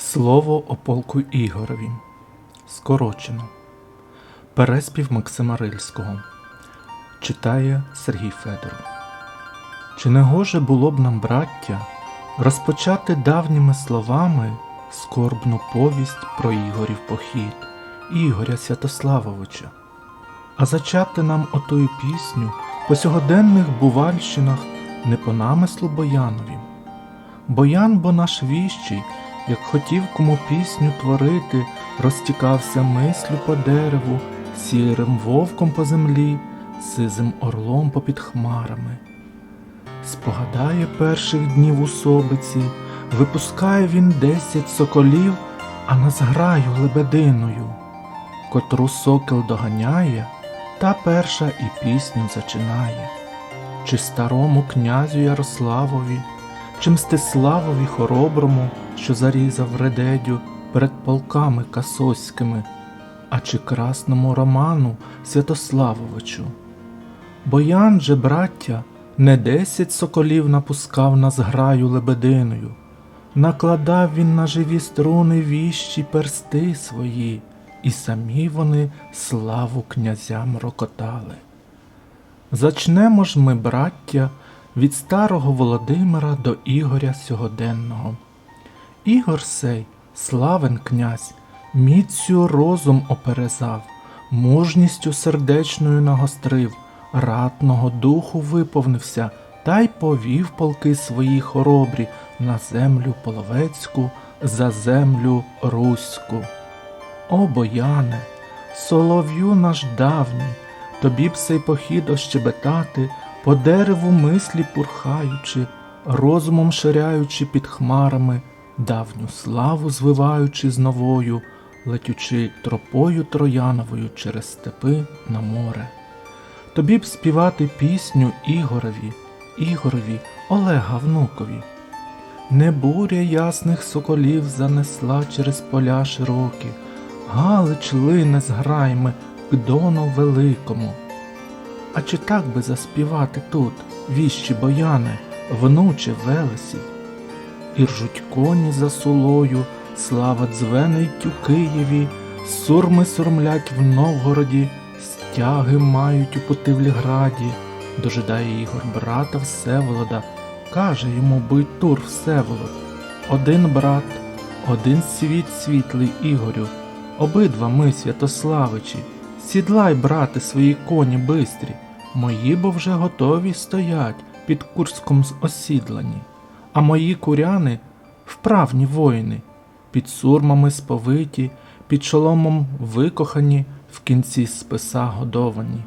Слово о полку Ігорові. Скорочено. Переспів Максима Рильського. Читає Сергій Федоров. Чи не гоже було б нам, браття, розпочати давніми словами скорбну повість про Ігорів похід, Ігоря Святославовича, а зачати нам отою пісню по сьогоденних бувальщинах не по намислу Бояновім. Боян, бо наш віщий, як хотів кому пісню творити, розтікався мислю по дереву, сірим вовком по землі, сизим орлом попід хмарами. Спогадає перших днів у собиці, випускає він десять соколів, а на зграю лебединою, котру сокіл доганяє, та перша і пісню зачинає. Чи старому князю Ярославові, чи Мстиславові хороброму, що зарізав редедю перед полками касоськими, а чи красному Роману Святославовичу. Боян же, браття, не десять соколів напускав на зграю лебединою, накладав він на живі струни віщі персти свої, і самі вони славу князям рокотали. Зачнемо ж ми, браття, від старого Володимира до Ігоря сьогоденного. Ігор сей, славен князь, міцю розум оперезав, мужністю сердечною нагострив, ратного духу виповнився та й повів полки свої хоробрі на землю половецьку, за землю руську. О, бояне, солов'ю наш давній, тобі б сей похід ощебетати, по дереву мислі пурхаючи, розумом ширяючи під хмарами, давню славу звиваючи з новою, летючи тропою трояновою через степи на море. Тобі б співати пісню Ігорові, Ігорові, Олега внукові. Не буря ясних соколів занесла через поля широкі, Галич лине з грайми к дону великому. А чи так би заспівати тут, віщі бояни, внуче Велесів? І ржуть коні за сулою, слава дзвенить у Києві, сурми сурмлять в Новгороді, стяги мають у Путивліграді, дожидає Ігор брата Всеволода, каже йому Бойтур Всеволод, один брат, один світ світлий Ігорю, обидва ми, Святославичі, сідлай, брате, свої коні бистрі, мої бо вже готові стоять під Курськом з осідлані, а мої куряни вправні воїни, під сурмами сповиті, під шоломом викохані, в кінці списа годовані.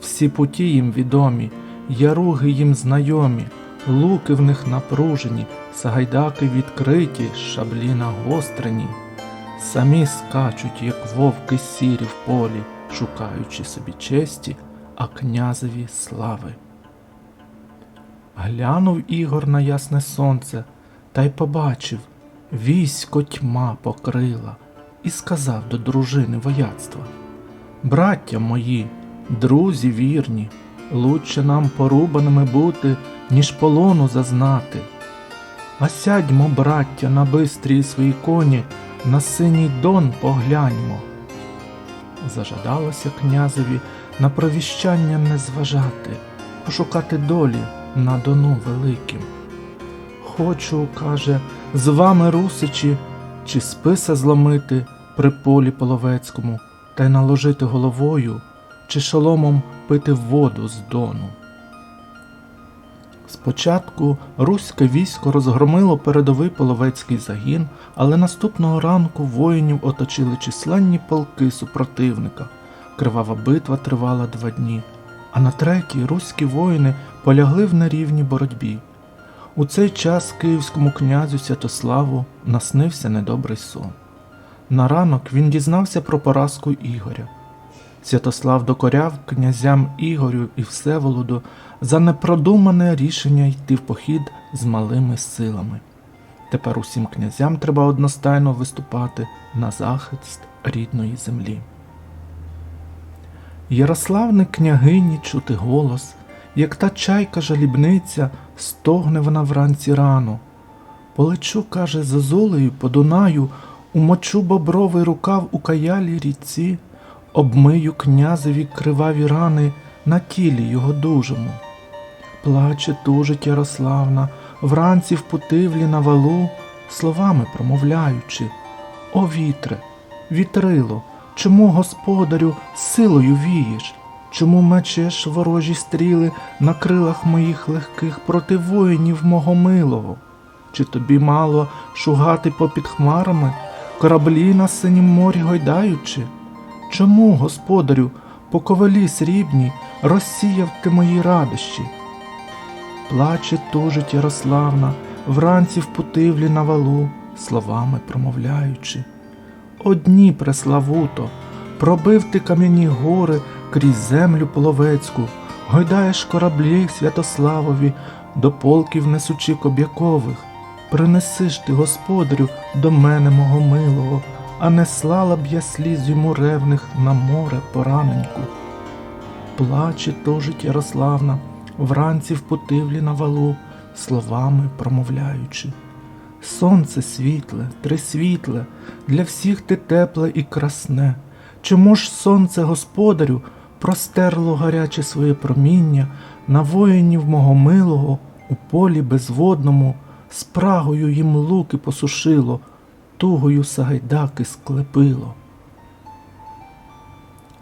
Всі путі їм відомі, яруги їм знайомі, луки в них напружені, сагайдаки відкриті, шаблі нагострені. Самі скачуть, як вовки сірі в полі, шукаючи собі честі, а князеві слави. Глянув Ігор на ясне сонце та й побачив, військо тьма покрила, і сказав до дружини вояцтва Браття мої, друзі вірні, лучше нам порубаними бути, ніж полону зазнати. А сядьмо, браття, на бистрі свої коні, на синій дон погляньмо. Зажадалося князеві на провіщання не зважати, пошукати долі на дону великим. Хочу, каже, з вами, русичі, чи списа зломити при полі половецькому, та й наложити головою, чи шоломом пити воду з дону. Спочатку руське військо розгромило передовий половецький загін, але наступного ранку воїнів оточили численні полки супротивника. Кривава битва тривала два дні, а на третій руські воїни полягли в нерівній боротьбі. У цей час київському князю Святославу наснився недобрий сон. На ранок він дізнався про поразку Ігоря. Святослав докоряв князям Ігорю і Всеволоду за непродумане рішення йти в похід з малими силами. Тепер усім князям треба одностайно виступати на захист рідної землі. Ярославне княгині чути голос, як та чайка жалібниця, стогне вона вранці рано. Полечу, каже, за золею по Дунаю, умочу бобровий рукав у каялі ріці, обмию князеві криваві рани на тілі його дужому. Плаче тужить Ярославна, вранці в путивлі на валу, словами промовляючи. О вітре, вітрило, чому, господарю, силою вієш? Чому мечеш ворожі стріли на крилах моїх легких проти воїнів мого милого? Чи тобі мало шугати попід хмарами, кораблі на синім морі гойдаючи? Чому, господарю, по ковалі срібні розсіяв ти мої радощі? Плаче тужить Ярославна, вранці в путивлі на валу, словами промовляючи. О Дніпре, Славуто, пробив ти кам'яні гори крізь землю половецьку, гойдаєш кораблі Святославові, до полків несучи коб'якових. Принеси ж ти, господарю, до мене мого милого, а не слала б я сліз йому ревних на море пораненьку. Плаче тужить Ярославна, вранці в путивлі на валу, словами промовляючи. Сонце світле, трисвітле, для всіх ти тепле і красне. Чому ж сонце, господарю, простерло гаряче своє проміння на воїнів мого милого у полі безводному, спрагою їм луки посушило, тугою сагайдаки склепило.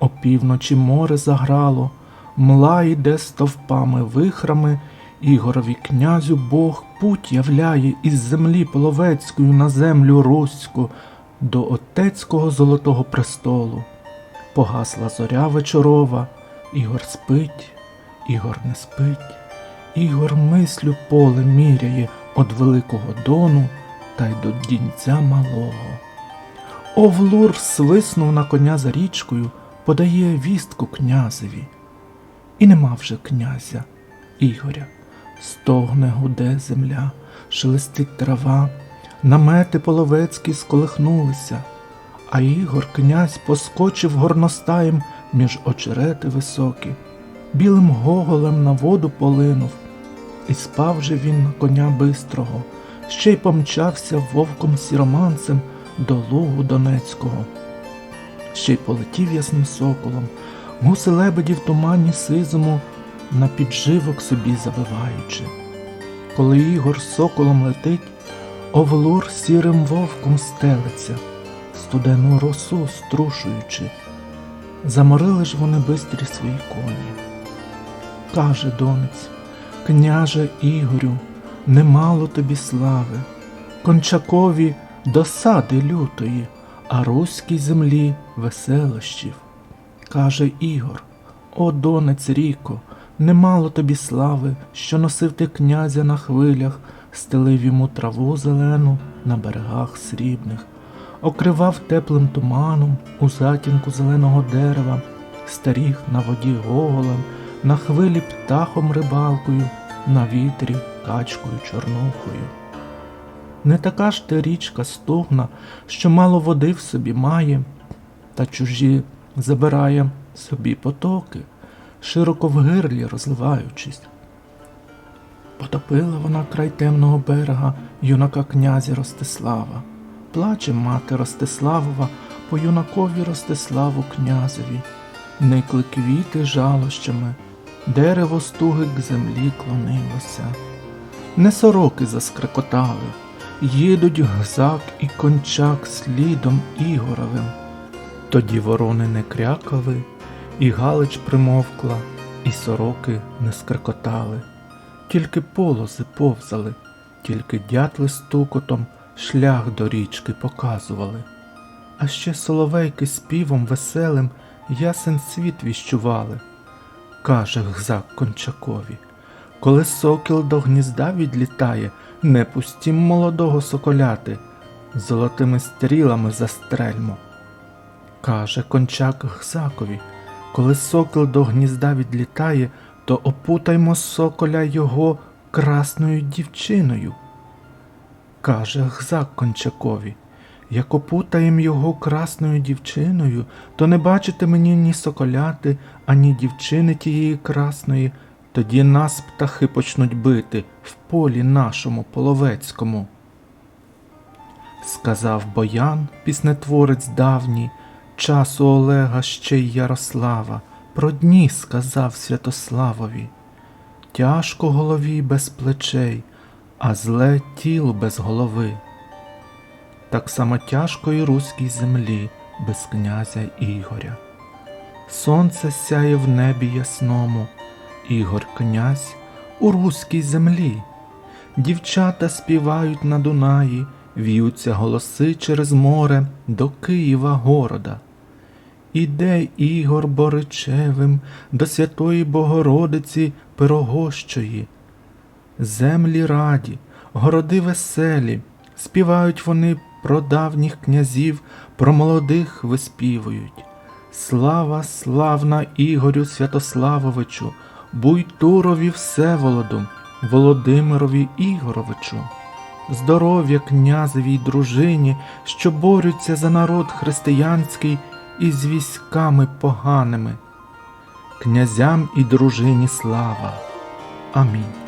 Опівночі море заграло, мла йде стовпами вихрами, Ігорові князю Бог путь являє із землі половецькою на землю руську до отецького золотого престолу. Погасла зоря вечорова, Ігор спить, Ігор не спить, Ігор мислю поле міряє од великого дону та й до дінця малого. Овлур свиснув на коня за річкою, подає вістку князеві. І нема вже князя Ігоря. Стогне гуде земля, шелестить трава, намети половецькі сколихнулися, а Ігор князь поскочив горностаєм між очерети високі, білим гоголем на воду полинув, і спав же він на коня бистрого, ще й помчався вовком сіроманцем до лугу Донецького. Ще й полетів ясним соколом, гуси лебеді в тумані сизому на підживок собі забиваючи. Коли Ігор соколом летить, Овлур сірим вовком стелиться, студену росу струшуючи. Заморили ж вони бистрі свої коні. Каже донець, княже Ігорю, немало тобі слави, кончакові досади лютої, а руській землі веселощів. Каже Ігор, о донець Ріко, немало тобі слави, що носив ти князя на хвилях, стелив йому траву зелену на берегах срібних, окривав теплим туманом у затінку зеленого дерева, старіг на воді гоголем, на хвилі птахом рибалкою, на вітрі качкою чорнухою. Не така ж ти річка стогна, що мало води в собі має, та чужі забирає собі потоки, широко в гирлі розливаючись. Потопила вона край темного берега юнака князя Ростислава. Плаче мати Ростиславова по юнакові Ростиславу князеві, никли квіти жалощами, дерево стуги к землі клонилося. Не сороки заскрекотали, їдуть гзак і кончак слідом Ігоровим. Тоді ворони не крякали, і Галич примовкла, і сороки не скрекотали, тільки полози повзали, тільки дятли стукотом шлях до річки показували. А ще соловейки співом веселим ясен світ віщували. Каже гзак кончакові, коли сокіл до гнізда відлітає, не пустім молодого соколяти, золотими стрілами застрельмо. Каже кончак гзакові, коли сокіл до гнізда відлітає, то опутаймо соколя його красною дівчиною. Каже гзак кончакові, як опутаєм його красною дівчиною, то не бачите мені ні соколяти, ані дівчини тієї красної, тоді нас птахи почнуть бити в полі нашому половецькому. сказав Боян, піснетворець давній, часу Олега ще й Ярослава, про дні сказав Святославові. Тяжко голові без плечей, а зле тіло без голови. Так само тяжко і руській землі без князя Ігоря. Сонце сяє в небі ясному, Ігор князь у руській землі. Дівчата співають на Дунаї, в'ються голоси через море до Києва города. Іде Ігор Боричевим до Святої Богородиці Пирогощої. Землі раді, городи веселі, співають вони про давніх князів, про молодих виспівують. Слава славна Ігорю Святославовичу, Буйтурові Всеволоду, Володимирові Ігоровичу. Здоров'я князевій дружині, що борються за народ християнський із військами поганими. Князям і дружині слава. Амінь.